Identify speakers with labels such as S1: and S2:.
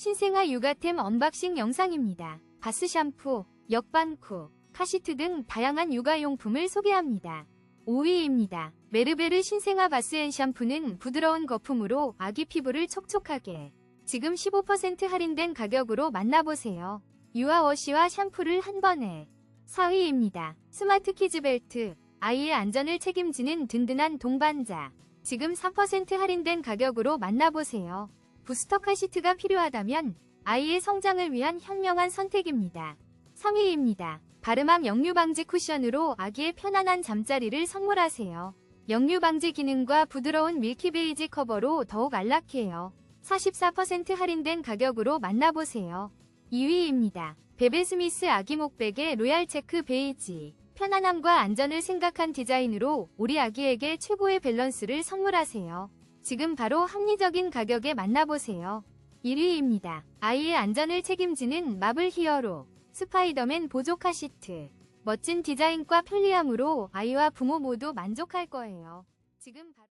S1: 신생아 육아템 언박싱 영상입니다. 바스 샴푸, 역반쿠, 카시트 등 다양한 육아용품을 소개합니다. 5위입니다. 메르베르 신생아 바스 앤 샴푸는 부드러운 거품으로 아기 피부를 촉촉하게 지금 15% 할인된 가격으로 만나보세요. 유아워시와 샴푸를 한 번에 4위입니다. 스마트 키즈벨트 아이의 안전을 책임지는 든든한 동반자 지금 3% 할인된 가격으로 만나보세요. 부스터 카시트가 필요하다면 아이의 성장을 위한 현명한 선택입니다. 3위입니다. 바르맘 역류 방지 쿠션으로 아기의 편안한 잠자리를 선물하세요. 역류 방지 기능과 부드러운 밀키 베이지 커버로 더욱 안락해요. 44% 할인된 가격으로 만나보세요. 2위입니다. 베베 스미스 아기 목베개 로얄 체크 베이지. 편안함과 안전을 생각한 디자인으로 우리 아기에게 최고의 밸런스를 선물하세요. 지금 바로 합리적인 가격에 만나보세요. 1위입니다. 아이의 안전을 책임지는 마블 히어로 스파이더맨 보조 카 시트. 멋진 디자인과 편리함으로 아이와 부모 모두 만족할 거예요. 지금 바로